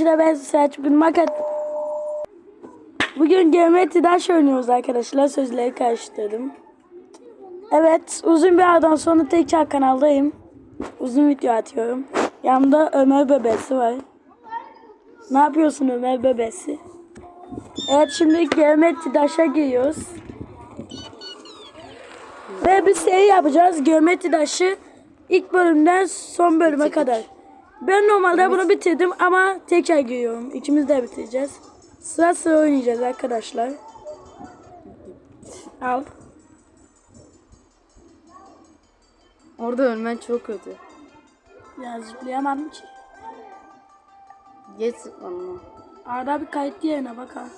Arkadaşlar ben Selçuk Makat. Bugün geometri ders oynuyoruz arkadaşlar. Sözleri karıştırdım. Evet uzun bir aradan sonra tekrar kanaldayım. Uzun video atıyorum. Yanımda Ömer Bebesi var. Ne yapıyorsun Ömer Bebesi? Evet şimdi geometri derse giriyoruz. Ve bir seri yapacağız. Geometri dersi ilk bölümden son bölüme kadar. Ben normalde bunu bitirdim ama tekrar giriyorum. İkimiz de bitireceğiz. Sıra sıra oynayacağız arkadaşlar. Al. Orada ölmen çok kötü. Ya zıplayamadım ki. Geç zıplanma. Arada bir kayıt yerine bakalım.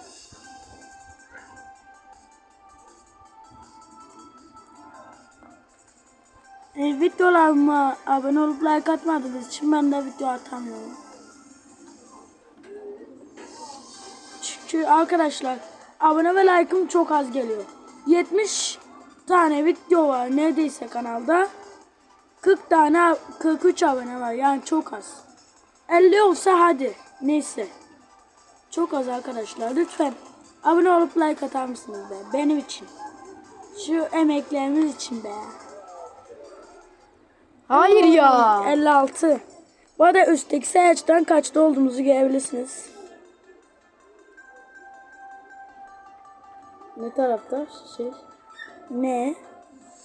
E, videolarıma abone olup like atmadığınız için ben de video atamıyorum. Çünkü arkadaşlar abone ve like'ım çok az geliyor. 70 tane video var neredeyse kanalda. 40 tane 43 abone var yani çok az. 50 olsa hadi neyse. Çok az arkadaşlar. Lütfen abone olup like atar mısınız be? Benim için. Şu emeklerimiz için be. Hayır ya. 56. Bu arada üstteki sayaçtan kaçta olduğumuzu görebilirsiniz. Ne tarafta şey? Ne?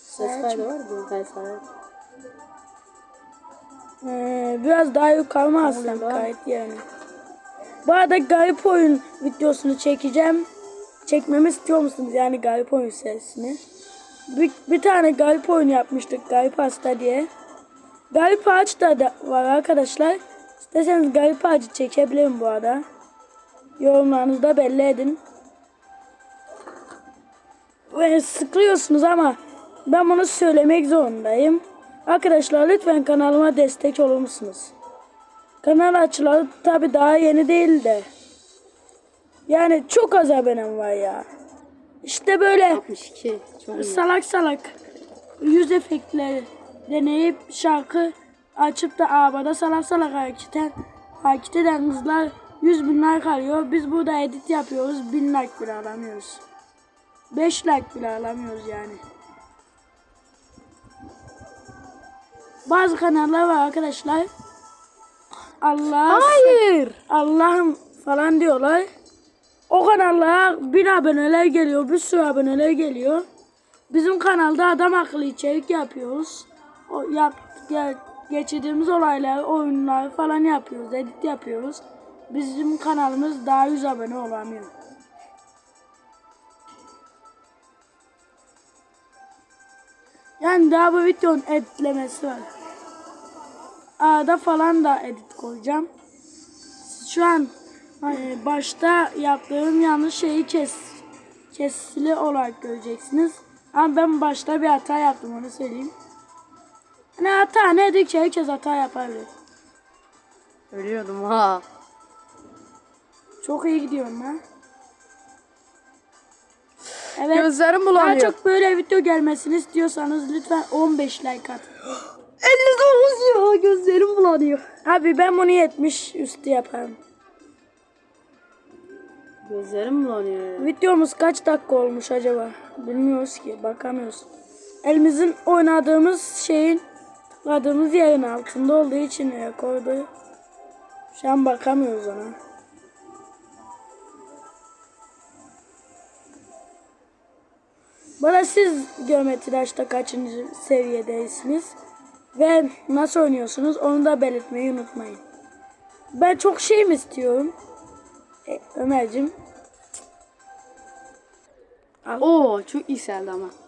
Ses kaydı var mı? Ses kaydı. Ee, biraz daha yukarı mı alsam kayıt yani. Bu arada garip oyun videosunu çekeceğim. Çekmemi istiyor musunuz yani garip oyun serisini? Bir, bir tane garip oyun yapmıştık garip hasta diye. Garip ağaç da, da var arkadaşlar. İsterseniz garip ağacı çekebilirim bu arada. Yorumlarınızda belli edin. Ve sıkılıyorsunuz ama ben bunu söylemek zorundayım. Arkadaşlar lütfen kanalıma destek olur musunuz? Kanal açılalı tabi daha yeni değil de. Yani çok az abonem var ya. İşte böyle 62. Çok salak salak yüz efektleri deneyip şarkı açıp da arabada salak salak hareket, eden- hareket eden kızlar 100 bin like alıyor. Biz burada edit yapıyoruz. 1000 like bile alamıyoruz. 5 like bile alamıyoruz yani. Bazı kanallar var arkadaşlar. Allah Hayır. Allah'ım falan diyorlar. O kanallara bin aboneler geliyor, bir sürü aboneler geliyor. Bizim kanalda adam akıllı içerik yapıyoruz. O yap, ge- geçirdiğimiz olaylar, oyunlar falan yapıyoruz, edit yapıyoruz. Bizim kanalımız daha 100 abone olamıyor. Yani daha bu videonun editlemesi var. Arada falan da edit koyacağım. Şu an e, başta yaptığım yanlış şeyi kes kesili olarak göreceksiniz. Ama ben başta bir hata yaptım onu söyleyeyim. Ne hata nedir ki herkes hata yapabilir. Ölüyordum ha. Çok iyi gidiyorum ben. Evet. Gözlerim Daha bulanıyor. çok böyle video gelmesini istiyorsanız lütfen 15 like atın. 59 ya. Gözlerim bulanıyor. Abi ben bunu 70 üstü yaparım. Gözlerim bulanıyor. Videomuz kaç dakika olmuş acaba? Bilmiyoruz ki, bakamıyoruz. Elimizin oynadığımız şeyin tıkladığımız yerin altında olduğu için rekordu. Şu an bakamıyoruz ona. Bana siz geometri derste kaçıncı seviyedesiniz ve nasıl oynuyorsunuz onu da belirtmeyi unutmayın. Ben çok şey mi istiyorum? E, Ömer'cim Oo çok yükseldi ama.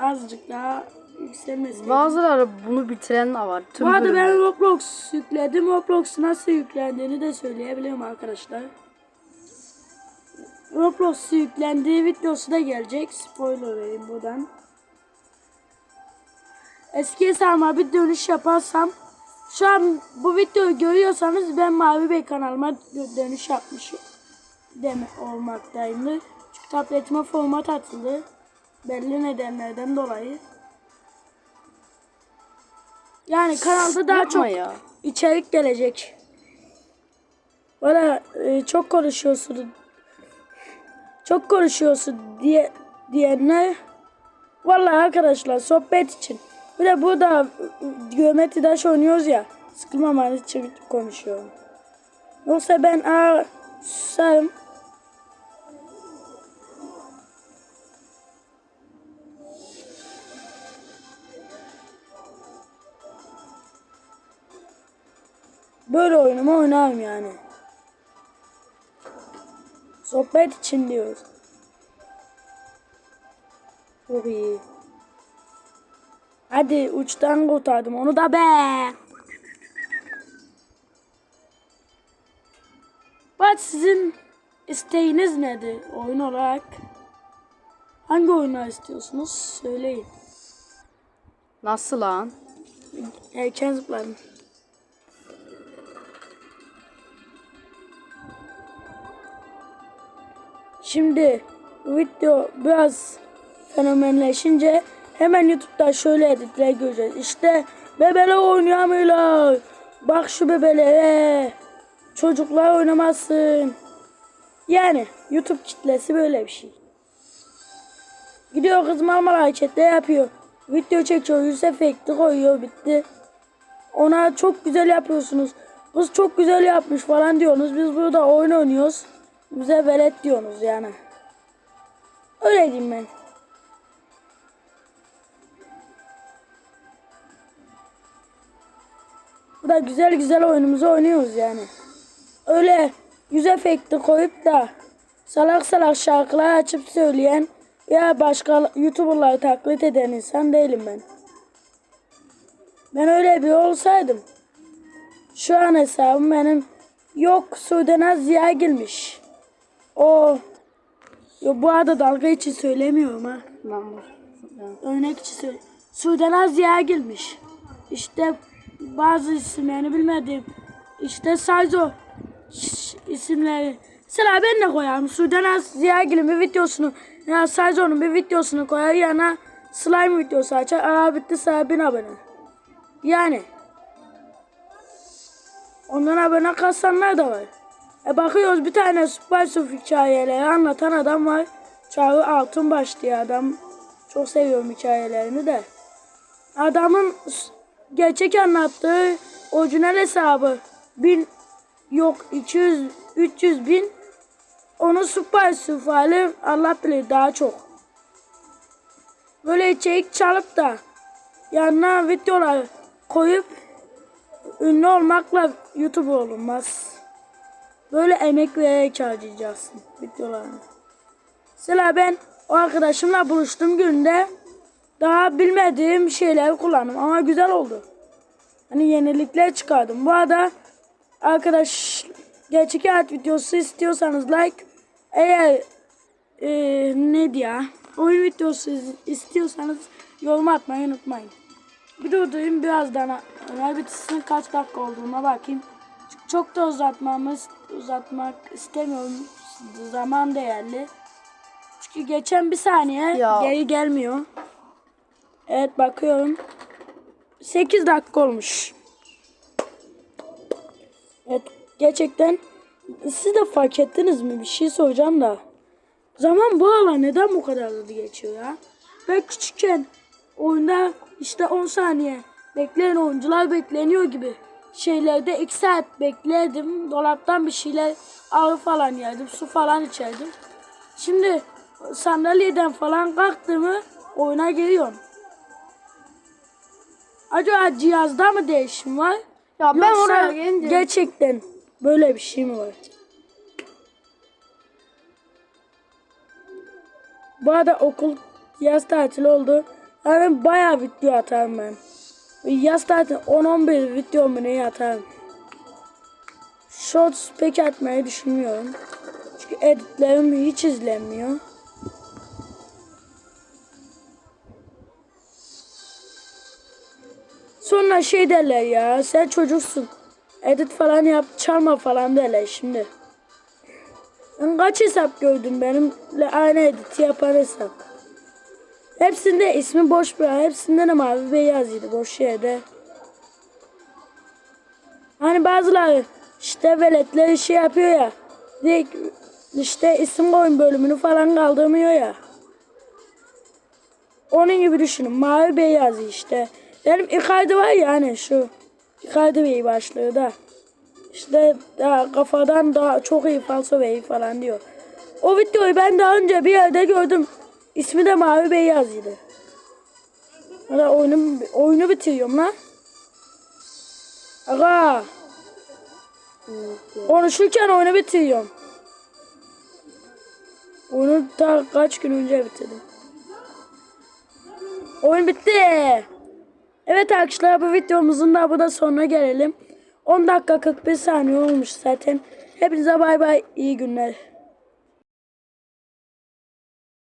Azıcık daha yükselmesi. Bazıları bunu bitiren de var. Tüm Bu arada bölümler. ben Roblox yükledim. Roblox nasıl yüklendiğini de söyleyebilirim arkadaşlar. Roblox yüklendiği videosu da gelecek. Spoiler vereyim buradan. Eski hesabıma bir dönüş yaparsam şu an bu videoyu görüyorsanız ben Mavi Bey kanalıma dö- dönüş yapmışım. Deme olmaktayımdır. Çünkü tabletime format atıldı. Belli nedenlerden dolayı. Yani kanalda daha Yapma çok ya. içerik gelecek. Bana e, çok konuşuyorsun. Çok konuşuyorsun diye diyenler Vallahi arkadaşlar sohbet için. Bir de burada geometri taş oynuyoruz ya. Sıkılmamanız için konuşuyorum. Yoksa ben aa, susarım. Böyle oyunumu oynarım yani. Sohbet için diyoruz. Çok iyi. Hadi uçtan kurtardım onu da be. Bak sizin isteğiniz nedir oyun olarak? Hangi oyunu istiyorsunuz? Söyleyin. Nasıl lan? Erken zıpladım. Şimdi video biraz fenomenleşince hemen YouTube'da şöyle editler göreceğiz. İşte bebeler oynayamıyorlar. Bak şu bebelere. Çocuklar oynamasın. Yani YouTube kitlesi böyle bir şey. Gidiyor kız Marmara hareketler yapıyor. Video çekiyor, yüz efekti koyuyor, bitti. Ona çok güzel yapıyorsunuz. Kız çok güzel yapmış falan diyorsunuz. Biz burada oyun oynuyoruz. Bize velet diyorsunuz yani. Öyle diyeyim ben. Burada güzel güzel oyunumuzu oynuyoruz yani. Öyle yüz efekti koyup da salak salak şarkılar açıp söyleyen ya başka YouTuber'ları taklit eden insan değilim ben. Ben öyle bir olsaydım şu an hesabım benim yok Sudan'a Ziya girmiş. O yo, bu arada dalga için söylemiyorum ha. Lan dur. Örnek için söyle. Sudan'a Ziya girmiş. İşte bazı isimlerini bilmediğim. İşte Sayzo isimleri. Mesela ben de koyarım. Sudan'a Ziya Gil'in bir videosunu ya Sayzo'nun bir videosunu koyar yana slime videosu açar. Aa bitti sana bin abone. Yani. Ondan abone kasanlar da var. E bakıyoruz bir tane Süper Surf hikayeleri anlatan adam var. Çağrı Altınbaş diye adam. Çok seviyorum hikayelerini de. Adamın gerçek anlattığı orijinal hesabı bin yok 200 300 bin onun süper surf hali Allah bilir daha çok. Böyle içerik çalıp da yanına videolar koyup ünlü olmakla YouTube olunmaz. Böyle emek vererek harcayacaksın videolarını. Mesela ben o arkadaşımla buluştuğum günde daha bilmediğim şeyleri kullandım ama güzel oldu. Hani yenilikler çıkardım. Bu arada arkadaş gerçek hayat videosu istiyorsanız like eğer e, ne ya oyun videosu istiyorsanız yorum atmayı unutmayın. Bir durdurayım birazdan her bitisinin kaç dakika olduğuna bakayım. Çok da uzatmamız uzatmak istemiyorum. Zaman değerli. Çünkü geçen bir saniye Ya. geri gelmiyor. Evet bakıyorum. 8 dakika olmuş. Evet gerçekten siz de fark ettiniz mi? Bir şey soracağım da. Zaman bu aralar neden bu kadar hızlı geçiyor ya? Ben küçükken oyunda işte 10 saniye bekleyen oyuncular bekleniyor gibi şeylerde 2 saat beklerdim. Dolaptan bir şeyler ağı falan yerdim. Su falan içerdim. Şimdi sandalyeden falan kalktığımı oyuna giriyorum. Acaba cihazda mı değişim var? Ya ben Yoksa oraya gelince gerçekten böyle bir şey mi var? Bu arada okul yaz tatili oldu. Yani bayağı video atarım ben. Yaz tatili 10-11 video mu ne atarım. Shorts pek atmayı düşünmüyorum. Çünkü editlerim hiç izlenmiyor. Sonra şey derler ya sen çocuksun. Edit falan yap çalma falan derler şimdi. Kaç hesap gördüm benimle aynı editi yapan hesap. Hepsinde ismi boş bir hepsinde de mavi beyaz idi boş yerde. Hani bazıları işte veletler şey yapıyor ya. İşte isim koyun bölümünü falan kaldırmıyor ya. Onun gibi düşünün. Mavi beyaz işte. Benim Icardi var ya hani şu. Icardi Bey başlığı da. İşte daha kafadan daha çok iyi falso bey falan diyor. O videoyu ben daha önce bir yerde gördüm. İsmi de Mavi Beyaz'ydı. Hala oyunu, oyunu bitiriyorum lan. Aga. Konuşurken oyunu bitiriyorum. Oyunu daha kaç gün önce bitirdim. Oyun bitti. Evet arkadaşlar bu videomuzun da burada sonuna gelelim. 10 dakika 41 saniye olmuş zaten. Hepinize bay bay iyi günler.